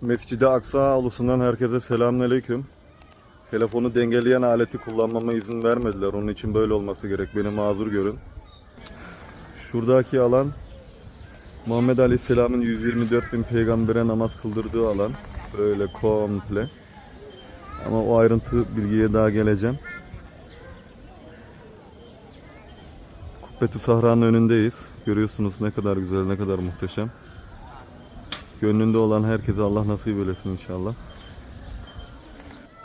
Mescid-i Aksa ulusundan herkese selamünaleyküm. Telefonu dengeleyen aleti kullanmama izin vermediler. Onun için böyle olması gerek. Beni mazur görün. Şuradaki alan Muhammed Aleyhisselam'ın 124 bin peygambere namaz kıldırdığı alan. Böyle komple. Ama o ayrıntı bilgiye daha geleceğim. Kubbetü Sahra'nın önündeyiz. Görüyorsunuz ne kadar güzel, ne kadar muhteşem. Gönlünde olan herkese Allah nasip eylesin inşallah.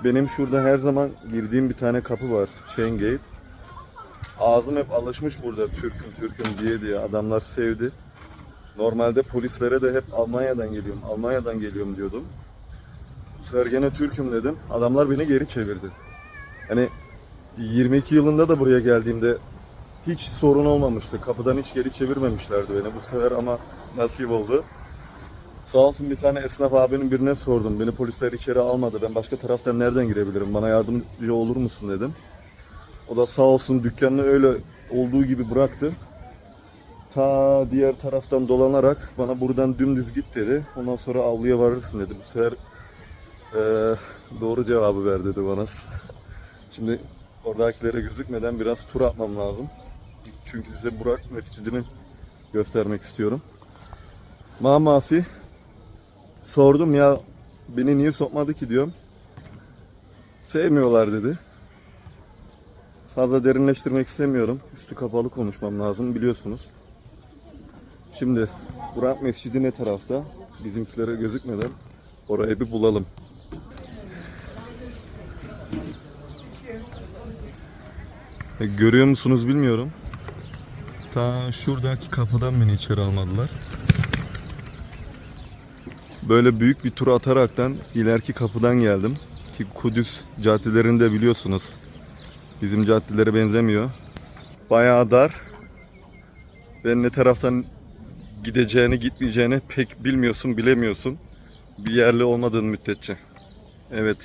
Benim şurada her zaman girdiğim bir tane kapı var. Chain Gate. Ağzım hep alışmış burada Türk'üm Türk'üm diye diye adamlar sevdi. Normalde polislere de hep Almanya'dan geliyorum, Almanya'dan geliyorum diyordum. Bu sefer gene Türk'üm dedim. Adamlar beni geri çevirdi. Hani 22 yılında da buraya geldiğimde hiç sorun olmamıştı. Kapıdan hiç geri çevirmemişlerdi beni. Bu sefer ama nasip oldu. Sağ olsun bir tane esnaf abinin birine sordum. Beni polisler içeri almadı. Ben başka taraftan nereden girebilirim? Bana yardımcı olur musun dedim. O da sağ olsun dükkanını öyle olduğu gibi bıraktı. Ta diğer taraftan dolanarak bana buradan dümdüz git dedi. Ondan sonra avluya varırsın dedi. Bu sefer eee, doğru cevabı ver dedi bana. Şimdi oradakilere gözükmeden biraz tur atmam lazım. Çünkü size Burak Mescidini göstermek istiyorum. Mamasi sordum ya beni niye sokmadı ki diyorum. Sevmiyorlar dedi. Fazla derinleştirmek istemiyorum. Üstü kapalı konuşmam lazım biliyorsunuz. Şimdi Burak Mescidi ne tarafta? Bizimkilere gözükmeden orayı bir bulalım. E, Görüyor musunuz bilmiyorum. Ta şuradaki kapıdan beni içeri almadılar. Böyle büyük bir tur ataraktan ileriki kapıdan geldim. Ki Kudüs caddelerinde biliyorsunuz. Bizim caddelere benzemiyor. Bayağı dar. Ve ne taraftan gideceğini gitmeyeceğini pek bilmiyorsun bilemiyorsun. Bir yerli olmadığın müddetçe. Evet.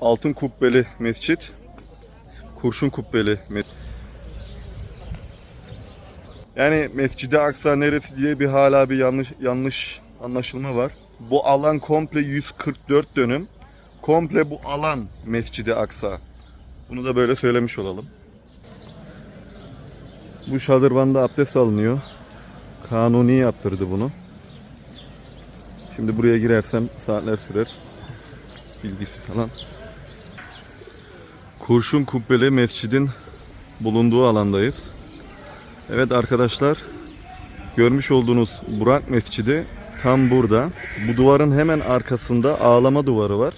Altın kubbeli mescit. Kurşun kubbeli mescit. Yani Mescid-i Aksa neresi diye bir hala bir yanlış yanlış anlaşılma var. Bu alan komple 144 dönüm. Komple bu alan Mescid-i Aksa. Bunu da böyle söylemiş olalım. Bu şadırvanda abdest alınıyor. Kanuni yaptırdı bunu. Şimdi buraya girersem saatler sürer. Bilgisi falan. Kurşun Kubbeli Mescidin bulunduğu alandayız. Evet arkadaşlar görmüş olduğunuz Burak Mescidi tam burada. Bu duvarın hemen arkasında ağlama duvarı var.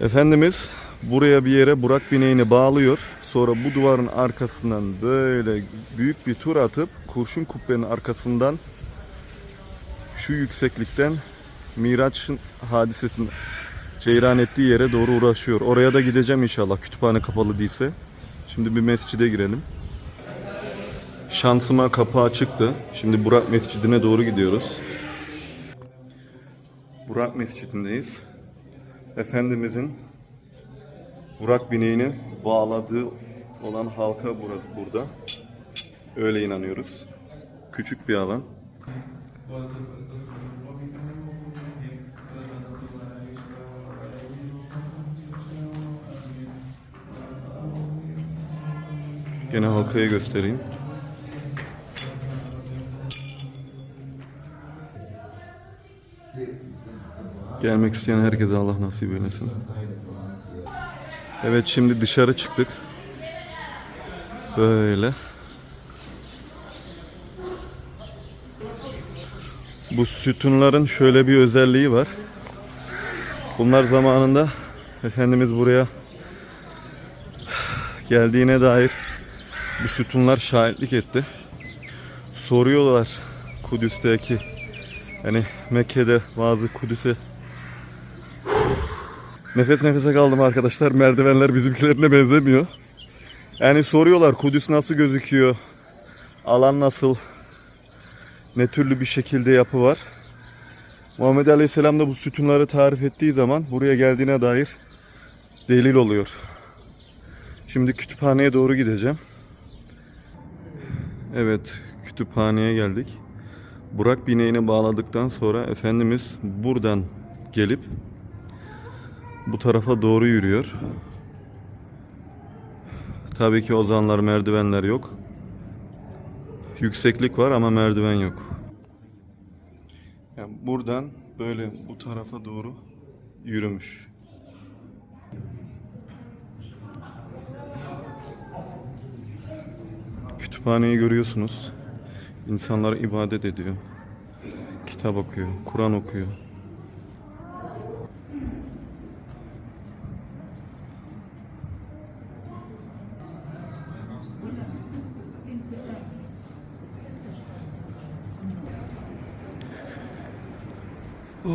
Efendimiz buraya bir yere Burak bineğini bağlıyor. Sonra bu duvarın arkasından böyle büyük bir tur atıp kurşun kubbenin arkasından şu yükseklikten Miraç'ın hadisesini ceyran ettiği yere doğru uğraşıyor. Oraya da gideceğim inşallah kütüphane kapalı değilse. Şimdi bir mescide girelim. Şansıma kapağı çıktı. Şimdi Burak Mescidine doğru gidiyoruz. Burak Mescidindeyiz. Efendimizin Burak bineğini bağladığı olan halka burası burada. Öyle inanıyoruz. Küçük bir alan. Gene halkaya göstereyim. Gelmek isteyen herkese Allah nasip eylesin. Evet şimdi dışarı çıktık. Böyle. Bu sütunların şöyle bir özelliği var. Bunlar zamanında Efendimiz buraya geldiğine dair bu sütunlar şahitlik etti. Soruyorlar Kudüs'teki hani Mekke'de bazı Kudüs'e Nefes nefese kaldım arkadaşlar. Merdivenler bizimkilerine benzemiyor. Yani soruyorlar Kudüs nasıl gözüküyor? Alan nasıl? Ne türlü bir şekilde yapı var? Muhammed Aleyhisselam da bu sütunları tarif ettiği zaman buraya geldiğine dair delil oluyor. Şimdi kütüphaneye doğru gideceğim. Evet, kütüphaneye geldik. Burak bineğini bağladıktan sonra Efendimiz buradan gelip bu tarafa doğru yürüyor. Tabii ki o zamanlar merdivenler yok. Yükseklik var ama merdiven yok. Yani buradan böyle bu tarafa doğru yürümüş. Kütüphaneyi görüyorsunuz. İnsanlar ibadet ediyor. Kitap okuyor, Kur'an okuyor. Oy.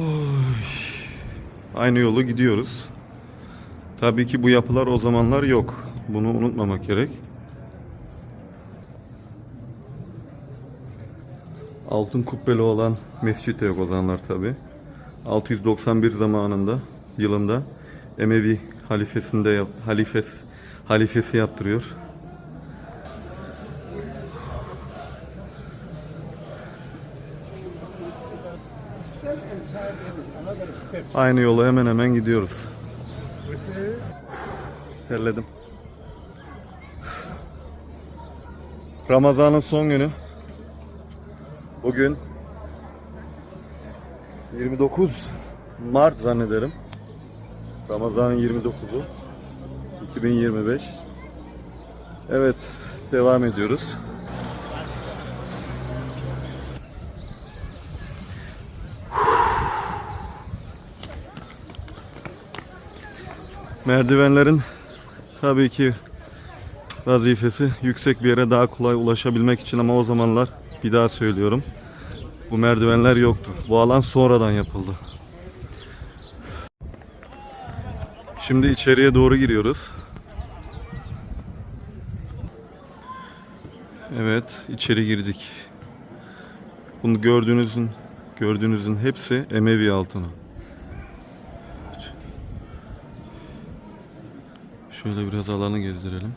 Aynı yolu gidiyoruz. Tabii ki bu yapılar o zamanlar yok. Bunu unutmamak gerek. Altın kubbeli olan mescit de yok o zamanlar tabi. 691 zamanında, yılında Emevi halifesinde halifes, halifesi yaptırıyor. Aynı yola hemen hemen gidiyoruz. Terledim. Ramazan'ın son günü. Bugün 29 Mart zannederim. Ramazan'ın 29'u 2025. Evet, devam ediyoruz. Merdivenlerin tabii ki vazifesi yüksek bir yere daha kolay ulaşabilmek için ama o zamanlar bir daha söylüyorum. Bu merdivenler yoktu. Bu alan sonradan yapıldı. Şimdi içeriye doğru giriyoruz. Evet, içeri girdik. Bunu gördüğünüzün gördüğünüzün hepsi Emevi altını. Şöyle biraz alanı gezdirelim.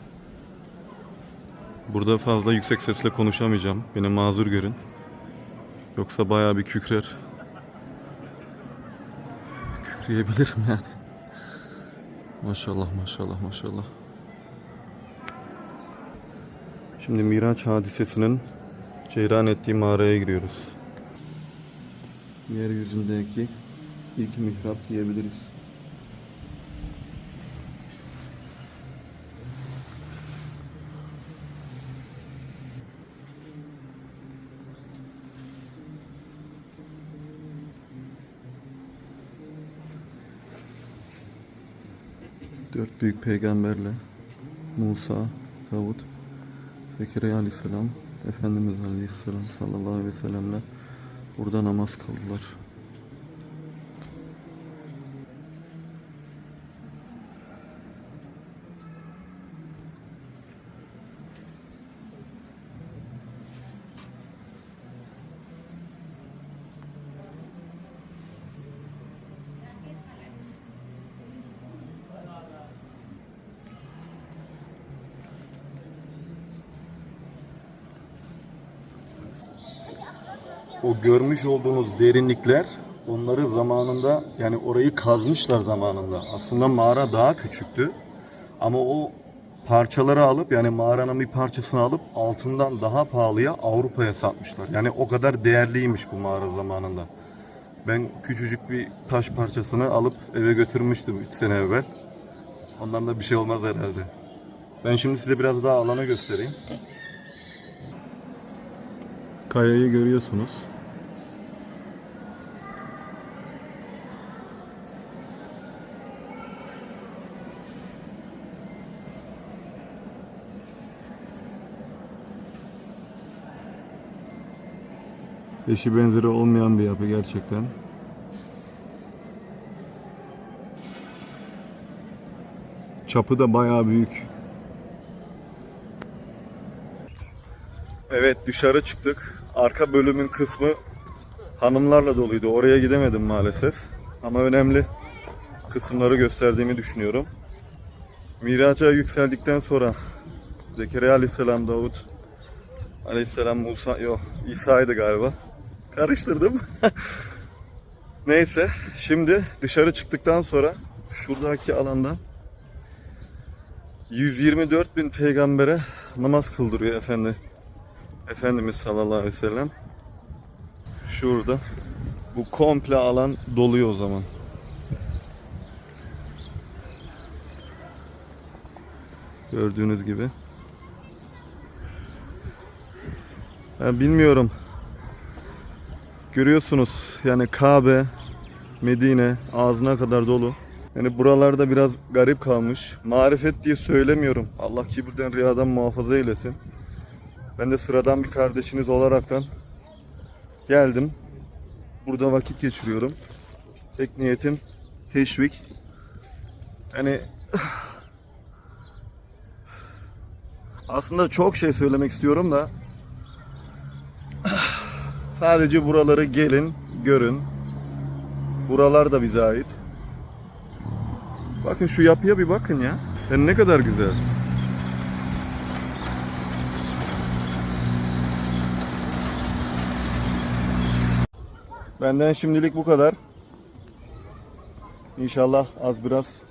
Burada fazla yüksek sesle konuşamayacağım. Beni mazur görün. Yoksa bayağı bir kükrer. Kükreyebilirim yani. Maşallah maşallah maşallah. Şimdi Miraç hadisesinin ceyran ettiği mağaraya giriyoruz. Yeryüzündeki ilk mihrap diyebiliriz. Dört büyük peygamberle Musa, Davut, Zekeriya aleyhisselam, Efendimiz aleyhisselam sallallahu aleyhi ve sellemle burada namaz kıldılar. O görmüş olduğunuz derinlikler onları zamanında yani orayı kazmışlar zamanında. Aslında mağara daha küçüktü. Ama o parçaları alıp yani mağaranın bir parçasını alıp altından daha pahalıya Avrupa'ya satmışlar. Yani o kadar değerliymiş bu mağara zamanında. Ben küçücük bir taş parçasını alıp eve götürmüştüm 3 sene evvel. Ondan da bir şey olmaz herhalde. Ben şimdi size biraz daha alanı göstereyim. Kayayı görüyorsunuz. Eşi benzeri olmayan bir yapı gerçekten. Çapı da bayağı büyük. Evet dışarı çıktık. Arka bölümün kısmı hanımlarla doluydu. Oraya gidemedim maalesef. Ama önemli kısımları gösterdiğimi düşünüyorum. Miraca yükseldikten sonra Zekeriya Aleyhisselam, Davut Aleyhisselam, Musa, yok İsa'ydı galiba. Karıştırdım. Neyse şimdi dışarı çıktıktan sonra şuradaki alandan 124 bin peygambere namaz kıldırıyor efendi. Efendimiz sallallahu aleyhi ve sellem. Şurada. Bu komple alan doluyor o zaman. Gördüğünüz gibi. Ben bilmiyorum. Görüyorsunuz yani Kabe, Medine ağzına kadar dolu. Yani buralarda biraz garip kalmış. Marifet diye söylemiyorum. Allah kibirden riyadan muhafaza eylesin. Ben de sıradan bir kardeşiniz olaraktan geldim. Burada vakit geçiriyorum. Tek niyetim teşvik. Hani aslında çok şey söylemek istiyorum da sadece buraları gelin, görün. Buralar da bize ait. Bakın şu yapıya bir bakın ya. Yani ne kadar güzel. Benden şimdilik bu kadar. İnşallah az biraz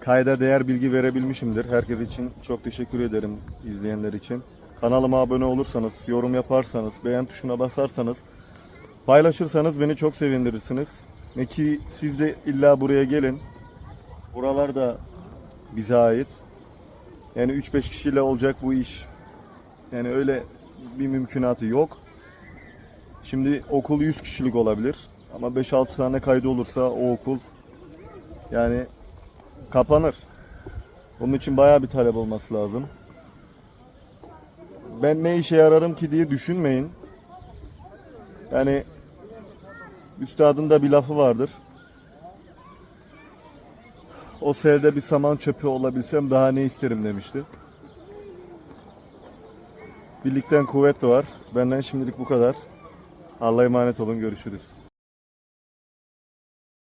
kayda değer bilgi verebilmişimdir. Herkes için çok teşekkür ederim izleyenler için. Kanalıma abone olursanız, yorum yaparsanız, beğen tuşuna basarsanız, paylaşırsanız beni çok sevindirirsiniz. Ne ki siz de illa buraya gelin. Buralar da bize ait. Yani 3-5 kişiyle olacak bu iş. Yani öyle bir mümkünatı yok. Şimdi okul 100 kişilik olabilir. Ama 5-6 tane kaydı olursa o okul yani kapanır. Onun için bayağı bir talep olması lazım. Ben ne işe yararım ki diye düşünmeyin. Yani üstadın da bir lafı vardır. O selde bir saman çöpü olabilsem daha ne isterim demişti. Birlikten kuvvet doğar. Benden şimdilik bu kadar. Allah'a emanet olun. Görüşürüz.